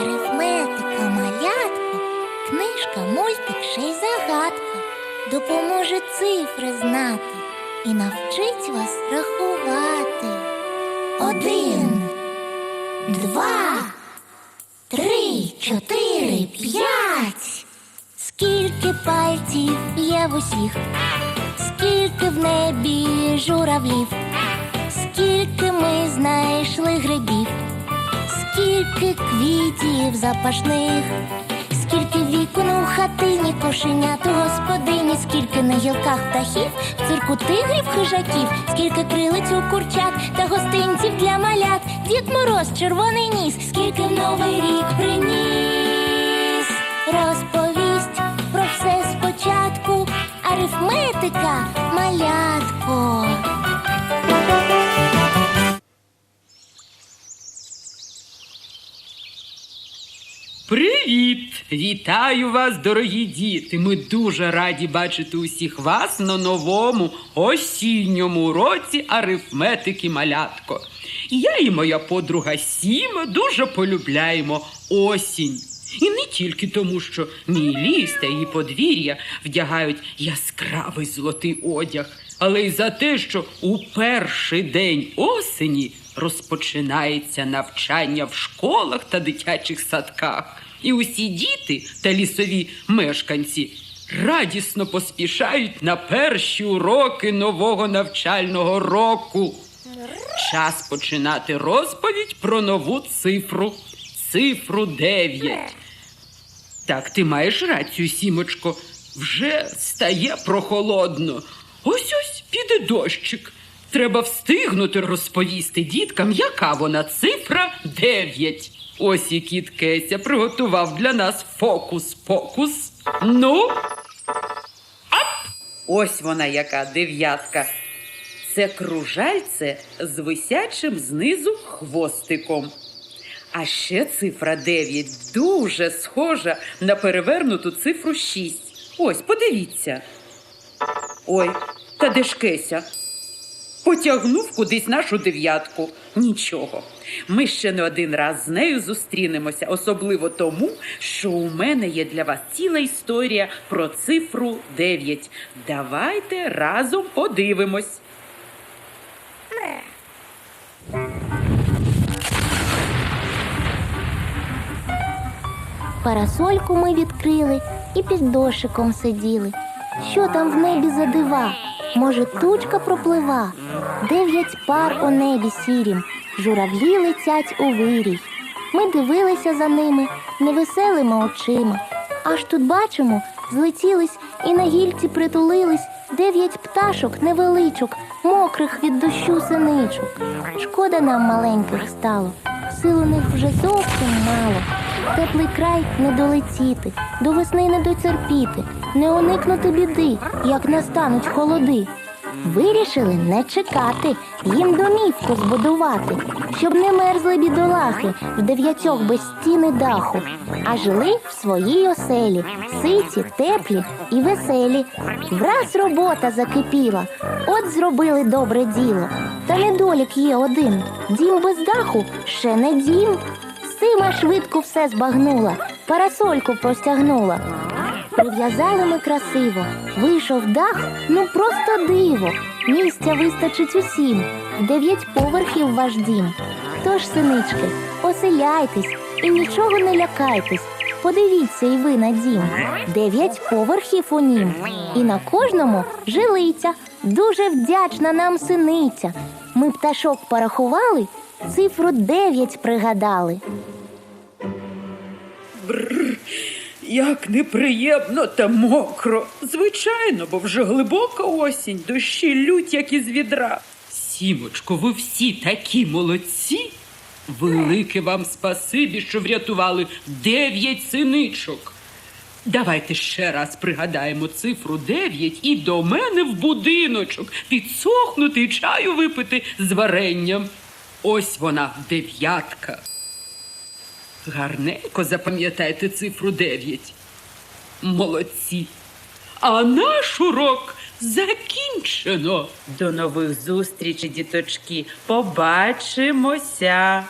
арифметика, малятка, книжка, мультик, ще й загадка допоможе цифри знати і навчить вас рахувати. Один, два, три, чотири, п'ять. Скільки пальців є в усіх, скільки в небі журавлів, скільки ми знайшли грибів скільки квітів запашних, скільки вікон у хатині кошенят у господині, скільки на гілках птахів, в цирку тигрів хижаків, скільки крилиць у курчат та гостинців для малят, Дід Мороз, червоний ніс, скільки в новий рік приніс, розповість про все спочатку, арифметика, малятко. Привіт! Вітаю вас, дорогі діти! Ми дуже раді бачити усіх вас на новому осінньому році арифметики малятко. Я і моя подруга Сіма дуже полюбляємо осінь. І не тільки тому, що мій ліс та її подвір'я вдягають яскравий золотий одяг, але й за те, що у перший день осені розпочинається навчання в школах та дитячих садках. І усі діти та лісові мешканці радісно поспішають на перші уроки нового навчального року. Час починати розповідь про нову цифру. Цифру 9. Так, ти маєш рацію, сімочко. Вже стає прохолодно. Ось ось піде дощик. Треба встигнути розповісти діткам, яка вона цифра 9. Ось і кіт Кеся приготував для нас фокус-покус. Ну, ап! Ось вона яка дев'ятка. Це кружальце з висячим знизу хвостиком. А ще цифра 9 дуже схожа на перевернуту цифру 6. Ось, подивіться. Ой, та де ж Кеся? Потягнув кудись нашу дев'ятку. Нічого. Ми ще не один раз з нею зустрінемося, особливо тому, що у мене є для вас ціла історія про цифру 9. Давайте разом подивимось. Парасольку ми відкрили і під дошиком сиділи. Що там в небі за дива? Може, тучка проплива? Дев'ять пар у небі сірім, журавлі летять у вирій. Ми дивилися за ними невеселими очима. Аж тут бачимо, злетілись і на гільці притулились дев'ять пташок невеличок, мокрих від дощу синичок. Шкода нам маленьких стало, сил у них вже зовсім мало. Теплий край не долетіти, до весни не доцерпіти, не уникнути біди, як настануть холоди. Вирішили не чекати, їм домівку збудувати, щоб не мерзли бідолахи в дев'ятьох без стіни даху, а жили в своїй оселі, ситі, теплі і веселі. Враз робота закипіла, от зробили добре діло. Та недолік є один: дім без даху ще не дім. Сима швидко все збагнула, парасольку простягнула. Прив'язали ми красиво, вийшов дах, ну просто диво. Місця вистачить усім, дев'ять поверхів ваш дім. Тож, синички, оселяйтесь і нічого не лякайтесь. Подивіться і ви на дім. Дев'ять поверхів у нім. І на кожному жилиця. Дуже вдячна нам синиця. Ми пташок порахували, цифру дев'ять пригадали. Як неприємно та мокро. Звичайно, бо вже глибока осінь, дощі лють, як із відра. Сімочко, ви всі такі молодці. Велике вам спасибі, що врятували дев'ять синичок. Давайте ще раз пригадаємо цифру дев'ять і до мене в будиночок підсохнути чаю випити з варенням. Ось вона, дев'ятка. Гарненько запам'ятайте цифру 9. Молодці. А наш урок закінчено. До нових зустрічей, діточки. Побачимося.